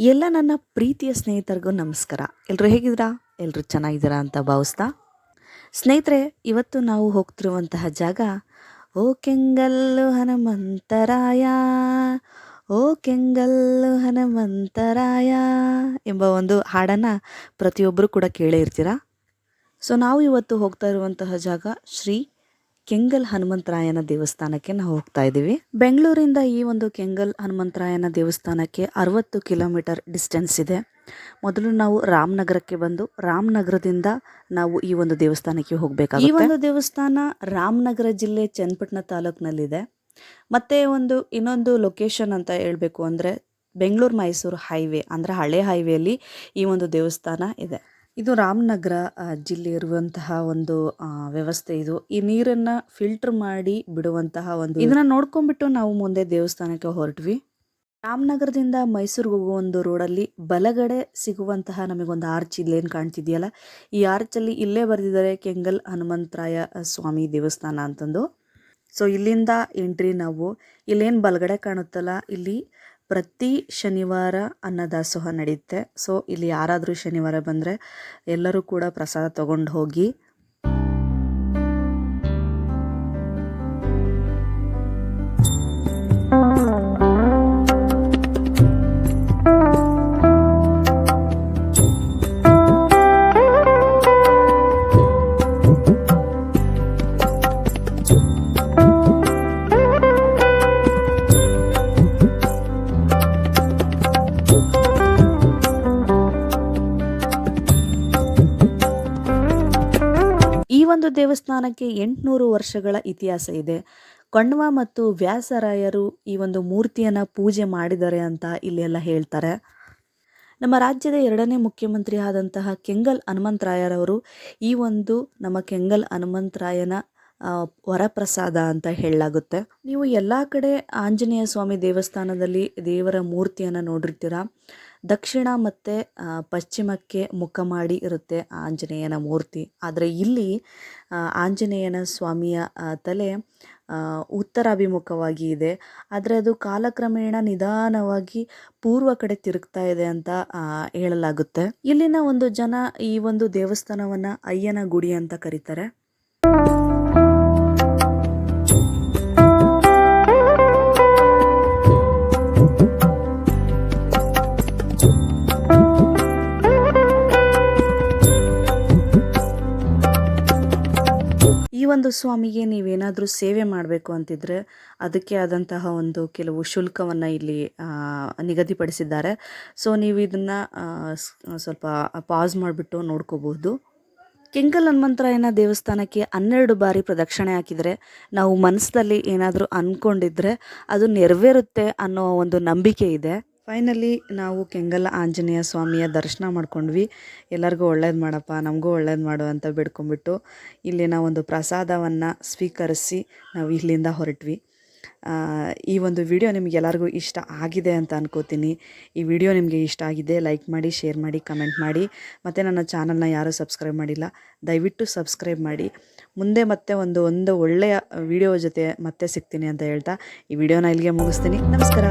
ಎಲ್ಲ ನನ್ನ ಪ್ರೀತಿಯ ಸ್ನೇಹಿತರಿಗೂ ನಮಸ್ಕಾರ. ಎಲ್ಲರೂ ಹೇಗಿದ್ದೀರಾ? ಎಲ್ಲರೂ ಚೆನ್ನಾಗಿದ್ದೀರಾ ಅಂತ ಭಾವಿಸ್ತಾ? ಸ್ನೇಹಿತರೆ, ಇವತ್ತು ನಾವು ಹೋಗ್ತಿರುವಂತಹ ಜಾಗ ಓ ಕೆಂಗಲ್ಲು ಹನುಮಂತರಾಯ ಓ ಕೆಂಗಲ್ಲು ಹನುಮಂತರಾಯ ಎಂಬ ಒಂದು ಹಾಡನ್ನು ಪ್ರತಿಯೊಬ್ಬರು ಕೂಡ ಕೇಳೇ ಇರ್ತೀರಾ ಸೊ ನಾವು ಇವತ್ತು ಹೋಗ್ತಾ ಇರುವಂತಹ ಜಾಗ ಶ್ರೀ ಕೆಂಗಲ್ ಹನುಮಂತರಾಯನ ದೇವಸ್ಥಾನಕ್ಕೆ ನಾವು ಹೋಗ್ತಾ ಇದ್ದೀವಿ. ಬೆಂಗಳೂರಿಂದ ಈ ಒಂದು ಕೆಂಗಲ್ ಹನುಮಂತರಾಯನ ದೇವಸ್ಥಾನಕ್ಕೆ ಅರವತ್ತು ಕಿಲೋಮೀಟರ್ ಡಿಸ್ಟೆನ್ಸ್ ಇದೆ. ಮೊದಲು ನಾವು ರಾಮನಗರಕ್ಕೆ ಬಂದು ರಾಮನಗರದಿಂದ ನಾವು ಈ ಒಂದು ದೇವಸ್ಥಾನಕ್ಕೆ ಹೋಗಬೇಕಾಗುತ್ತೆ. ಈ ಒಂದು ದೇವಸ್ಥಾನ ರಾಮನಗರ ಜಿಲ್ಲೆ ಚನ್ನಪಟ್ಟಣ ತಾಲೂಕಿನಲ್ಲಿದೆ. ಮತ್ತೆ ಒಂದು ಇನ್ನೊಂದು ಲೊಕೇಶನ್ ಅಂತ ಹೇಳಬೇಕು ಅಂದರೆ ಬೆಂಗಳೂರು ಮೈಸೂರು ಹೈವೇ ಅಂದರೆ ಹಳೆ ಹೈವೇಲಿ ಈ ಒಂದು ದೇವಸ್ಥಾನ ಇದೆ. ಇದು ರಾಮನಗರ ಜಿಲ್ಲೆ ಇರುವಂತಹ ಒಂದು ವ್ಯವಸ್ಥೆ ಇದು. ಈ ನೀರನ್ನ ಫಿಲ್ಟರ್ ಮಾಡಿ ಬಿಡುವಂತಹ ಒಂದು ಇದನ್ನ ನೋಡ್ಕೊಂಡ್ಬಿಟ್ಟು ನಾವು ಮುಂದೆ ದೇವಸ್ಥಾನಕ್ಕೆ ಹೊರಟ್ವಿ. ರಾಮನಗರದಿಂದ ಮೈಸೂರಿಗೆ ಹೋಗುವ ಒಂದು ರೋಡಲ್ಲಿ ಬಲಗಡೆ ಸಿಗುವಂತಹ ನಮಗೊಂದು ಆರ್ಚ್ ಇಲ್ಲೇನು ಕಾಣ್ತಿದೆಯಲ್ಲ? ಈ ಆರ್ಚಲ್ಲಿ ಇಲ್ಲೇ ಬರೆದಿದ್ದಾರೆ ಕೆಂಗಲ್ ಹನುಮಂತರಾಯ ಸ್ವಾಮಿ ದೇವಸ್ಥಾನ ಅಂತಂದು. ಸೊ, ಇಲ್ಲಿಂದ ಎಂಟ್ರಿ ನಾವು. ಇಲ್ಲೇನು ಬಲಗಡೆ ಕಾಣುತ್ತಲ್ಲ, ಇಲ್ಲಿ ಪ್ರತಿ ಶನಿವಾರ ಅನ್ನದಾಸೋಹ ನಡೆಯುತ್ತೆ ಸೊ ಇಲ್ಲಿ ಯಾರಾದರೂ ಶನಿವಾರ ಬಂದರೆ ಎಲ್ಲರೂ ಕೂಡ ಪ್ರಸಾದ ತಗೊಂಡು ಹೋಗಿ ದೇವಸ್ಥಾನಕ್ಕೆ ಎಂಟುನೂರು ವರ್ಷಗಳ ಇತಿಹಾಸ ಇದೆ. ಕಣ್ವ ಮತ್ತು ವ್ಯಾಸರಾಯರು ಈ ಒಂದು ಮೂರ್ತಿಯನ್ನು ಪೂಜೆ ಮಾಡಿದ್ದಾರೆ ಅಂತ ಇಲ್ಲಿ ಎಲ್ಲ ಹೇಳ್ತಾರೆ. ನಮ್ಮ ರಾಜ್ಯದ ಎರಡನೇ ಮುಖ್ಯಮಂತ್ರಿ ಆದಂತಹ ಕೆಂಗಲ್ ಹನುಮಂತರಾಯರವರು ಈ ಒಂದು ನಮ್ಮ ಕೆಂಗಲ್ ಹನುಮಂತರಾಯನ ವರಪ್ರಸಾದ ಅಂತ ಹೇಳಲಾಗುತ್ತೆ. ನೀವು ಎಲ್ಲ ಕಡೆ ಆಂಜನೇಯ ಸ್ವಾಮಿ ದೇವಸ್ಥಾನದಲ್ಲಿ ದೇವರ ಮೂರ್ತಿಯನ್ನು ನೋಡಿರ್ತೀರ? ದಕ್ಷಿಣ ಮತ್ತು ಪಶ್ಚಿಮಕ್ಕೆ ಮುಖ ಮಾಡಿ ಇರುತ್ತೆ ಆಂಜನೇಯನ ಮೂರ್ತಿ. ಆದರೆ ಇಲ್ಲಿ ಆಂಜನೇಯನ ಸ್ವಾಮಿಯ ತಲೆ ಉತ್ತರಾಭಿಮುಖವಾಗಿ ಇದೆ. ಆದರೆ ಅದು ಕಾಲಕ್ರಮೇಣ ನಿಧಾನವಾಗಿ ಪೂರ್ವ ಕಡೆ ತಿರುಗ್ತಾ ಇದೆ ಅಂತ ಹೇಳಲಾಗುತ್ತೆ. ಇಲ್ಲಿನ ಒಂದು ಜನ ಈ ಒಂದು ದೇವಸ್ಥಾನವನ್ನು ಅಯ್ಯನ ಗುಡಿ ಅಂತ ಕರೀತಾರೆ. ಈ ಒಂದು ಸ್ವಾಮಿಗೆ ನೀವೇನಾದರೂ ಸೇವೆ ಮಾಡಬೇಕು ಅಂತಿದ್ರೆ ಅದಕ್ಕೆ ಆದಂತಹ ಒಂದು ಕೆಲವು ಶುಲ್ಕವನ್ನು ಇಲ್ಲಿ ನಿಗದಿಪಡಿಸಿದ್ದಾರೆ. ಸೊ ನೀವು ಇದನ್ನು ಸ್ವಲ್ಪ ಪಾಸ್ ಮಾಡಿಬಿಟ್ಟು ನೋಡ್ಕೋಬಹುದು. ಕೆಂಗಲ್ ಹನುಮಂತರಾಯನ ದೇವಸ್ಥಾನಕ್ಕೆ ಹನ್ನೆರಡು ಬಾರಿ ಪ್ರದಕ್ಷಿಣೆ ಹಾಕಿದರೆ, ನಾವು ಮನಸ್ಸಲ್ಲಿ ಏನಾದರೂ ಅಂದ್ಕೊಂಡಿದ್ರೆ ಅದು ನೆರವೇರುತ್ತೆ ಅನ್ನೋ ಒಂದು ನಂಬಿಕೆ ಇದೆ. ಫೈನಲಿ ನಾವು ಕೆಂಗಲ್ಲ ಆಂಜನೇಯ ಸ್ವಾಮಿಯ ದರ್ಶನ ಮಾಡ್ಕೊಂಡ್ವಿ. ಎಲ್ಲರಿಗೂ ಒಳ್ಳೇದು ಮಾಡಪ್ಪ, ನಮಗೂ ಒಳ್ಳೇದು ಮಾಡು ಅಂತ ಬೇಡ್ಕೊಂಡ್ಬಿಟ್ಟು ಇಲ್ಲಿನ ಒಂದು ಪ್ರಸಾದವನ್ನು ಸ್ವೀಕರಿಸಿ ನಾವು ಇಲ್ಲಿಂದ ಹೊರಟ್ವಿ. ಈ ಒಂದು ವಿಡಿಯೋ ನಿಮಗೆಲ್ಲರಿಗೂ ಇಷ್ಟ ಆಗಿದೆ ಅಂತ ಅನ್ಕೋತೀನಿ. ಈ ವಿಡಿಯೋ ನಿಮಗೆ ಇಷ್ಟ ಆಗಿದೆ ಲೈಕ್ ಮಾಡಿ ಶೇರ್ ಮಾಡಿ ಕಮೆಂಟ್ ಮಾಡಿ. ಮತ್ತು ನನ್ನ ಚಾನಲ್ನ ಯಾರೂ ಸಬ್ಸ್ಕ್ರೈಬ್ ಮಾಡಿಲ್ಲ, ದಯವಿಟ್ಟು ಸಬ್ಸ್ಕ್ರೈಬ್ ಮಾಡಿ. ಮುಂದೆ ಮತ್ತೆ ಒಂದು ಒಂದು ಒಳ್ಳೆಯ ವಿಡಿಯೋ ಜೊತೆ ಮತ್ತೆ ಸಿಗ್ತೀನಿ ಅಂತ ಹೇಳ್ತಾ ಈ ವಿಡಿಯೋನ ಇಲ್ಲಿಗೆ ಮುಗಿಸ್ತೀನಿ. ನಮಸ್ಕಾರ.